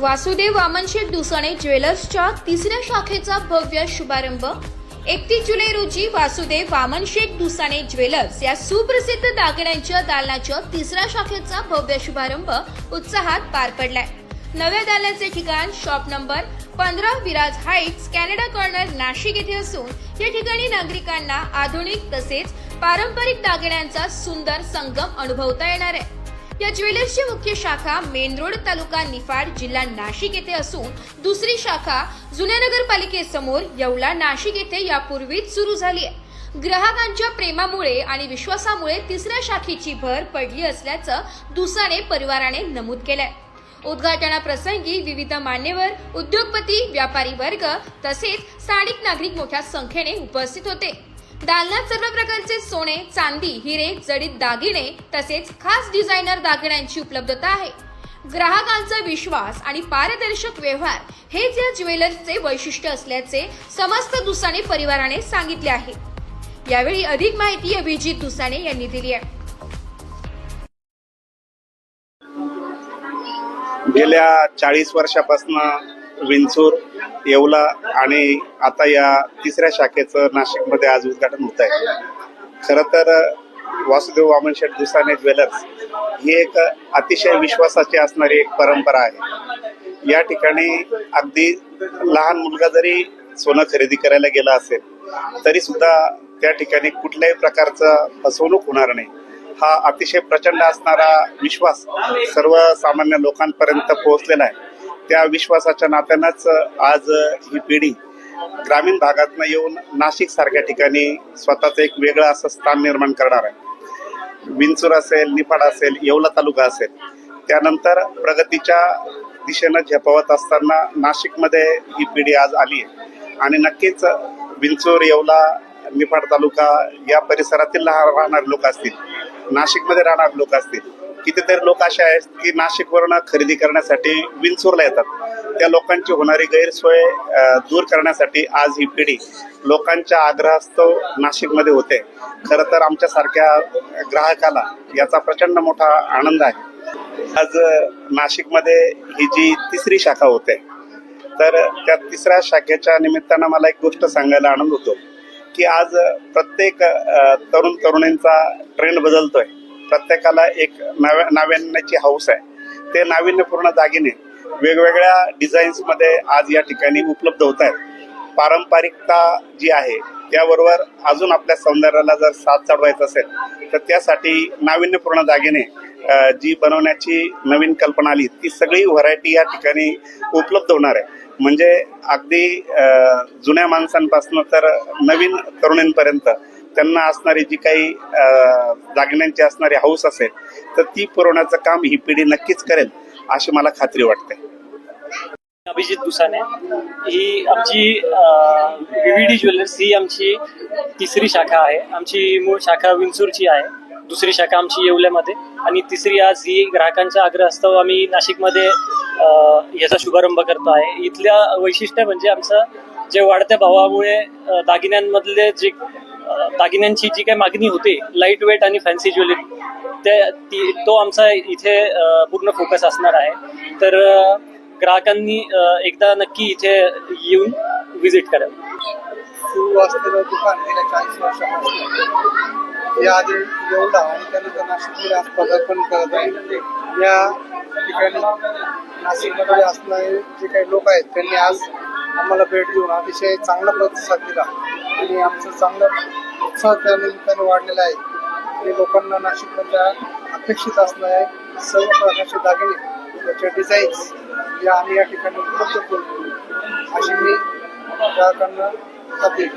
वासुदेव वामनशेठ दुसाणे ज्वेलर्सच्या तिसऱ्या शाखेचा भव्य शुभारंभ. एकतीस जुलै रोजी वासुदेव वामनशेठ दुसाणे ज्वेलर्स या सुप्रसिद्ध दागिन्यांच्या दालनाच्या तिसऱ्या शाखेचा भव्य शुभारंभ उत्साहात पार पडलाय. नव्या दालनाचे ठिकाण शॉप नंबर पंधरा Viraj heights Canada corner Nashik येथे असून या ठिकाणी नागरिकांना आधुनिक तसेच पारंपरिक दागिन्यांचा सुंदर संगम अनुभवता येणार आहे. या ज्वेलर्सची मुख्य शाखा मेन रोड तालुका निफाड जिल्हा नाशिक येथे असून दुसरी शाखा जुन्या नगरपालिकेसमोर येवला नाशिक येथे यापूर्वीच सुरू झाली आहे. ग्राहकांच्या प्रेमामुळे आणि विश्वासामुळे तिसऱ्या शाखेची भर पडली असल्याचं दुसाने परिवाराने नमूद केलंय. उद्घाटनाप्रसंगी विविध मान्यवर उद्योगपती व्यापारी वर्ग तसेच स्थानिक नागरिक मोठ्या संख्येने उपस्थित होते. दालनात सर्व प्रकारचे सोने चांदी हिरे जडीत दागिने तसेच खास डिझायनर दागिन्यांची उपलब्धता आहे. ग्राहकांचा विश्वास आणि पारदर्शक व्यवहार हेच या ज्वेलर्सचे वैशिष्ट्य असल्याचे समस्त दुसाने परिवाराने सांगितले आहे. यावेळी अधिक माहिती अभिजित दुसाने यांनी दिली आहे. गेल्या चाळीस वर्षापासून विंचूर येवला आणि आता या तिसऱ्या शाखेचं नाशिकमध्ये आज उद्घाटन होत आहे खरं तर वासुदेव वामनशेठ दुसाने ज्वेलर्स ही एक अतिशय विश्वासाची असणारी एक परंपरा आहे. या ठिकाणी अगदी लहान मुलगा जरी सोनं खरेदी करायला गेला असेल तरी सुद्धा त्या ठिकाणी कुठल्याही प्रकारचं फसवणूक होणार नाही. हा अतिशय प्रचंड असणारा विश्वास सर्वसामान्य लोकांपर्यंत पोहोचलेला आहे. त्या विश्वासाच्या नात्यानंच आज ही पिढी ग्रामीण भागातनं येऊन नाशिक सारख्या ठिकाणी स्वतःचं एक वेगळं असं स्थान निर्माण करणार आहे. विंचूर असेल निफाड असेल येवला तालुका असेल त्यानंतर प्रगतीच्या दिशेनं झेपावत असताना नाशिकमध्ये ही पिढी आज आली आहे. आणि नक्कीच विंचूर येवला निफाड तालुका या परिसरातील लहान राहणारे लोक असतील नाशिकमध्ये राहणारे लोक असतील कितीतरी लोक असे आहेत की नाशिकवरून खरेदी करण्यासाठी विंचूरला येतात. त्या लोकांची होणारी गैरसोय दूर करण्यासाठी आज ही पिढी लोकांच्या आग्रहास्तव नाशिकमध्ये होते. खरं तर आमच्यासारख्या ग्राहकाला याचा प्रचंड मोठा आनंद आहे. आज नाशिकमध्ये ही जी तिसरी शाखा होते तर त्या तिसऱ्या शाखेच्या निमित्तानं मला एक गोष्ट सांगायला आनंद होतो. की आज प्रत्येक तरुण तरुणींचा ट्रेंड बदलतोय. प्रत्येकाला एक नव्या नाविन्याची हौस आहे. ते नाविन्यपूर्ण दागिने वेगवेगळ्या डिझाईन्समध्ये आज या ठिकाणी उपलब्ध होत आहेत. पारंपरिकता जी आहे त्याबरोबर अजून आपल्या सौंदर्याला जर साथ चढवायचं असेल तर त्यासाठी नाविन्यपूर्ण दागिने जी बनवण्याची नवीन कल्पना आली ती सगळी व्हरायटी या ठिकाणी उपलब्ध होणार आहे. म्हणजे अगदी जुन्या माणसांपासून तर नवीन तरुणींपर्यंत त्यांना असणारी जी काही दागिन्यांची असणारी हौस असेल तर ती पुरवण्याचं काम ही पिढी नक्कीच करेल अशी मला खात्री वाटते. अभिजित दुसाने ही आमची विविडी ज्वेलर्स ही आमची तिसरी शाखा आहे. आमची मूळ शाखा विंचूरची आहे. दुसरी शाखा आमची येवल्यामध्ये. आणि तिसरी आज ही ग्राहकांच्या आग्रहास्तव आम्ही नाशिकमध्ये याचा शुभारंभ करतो आहे. इथल्या वैशिष्ट्य म्हणजे आमचं जे वाढत्या भावामुळे दागिन्यांमधले जे दागिन्यांची जी काही मागणी होती लाइट वेट आणि फॅन्सी ज्वेलरी ते ती तो आमचा इथे पूर्ण फोकस असणार आहे. तर ग्राहकांनी एकदा नक्की इथे येऊन व्हिजिट करावं. सुरू असलेलं दुकान गेल्या चाळीस वर्षापासून. याआधी एवढा आणि त्यानंतर नाशिकमध्ये आज पदार्पण करत आहे. म्हणजे या ठिकाणी नाशिकमध्ये असणारे जे काही लोक आहेत त्यांनी आज आम्हाला भेट देऊन अतिशय चांगला प्रतिसाद दिला. आणि आमचं चांगलं उत्साह त्या निमित्ताने वाढलेला आहे. आणि लोकांना नाशिकमधल्या अपेक्षित असणारे सर्व प्रकारचे दागिने त्याचे डिझाईन्स या आम्ही या ठिकाणी उपलब्ध करू अशी मी ग्राहकांना खात्री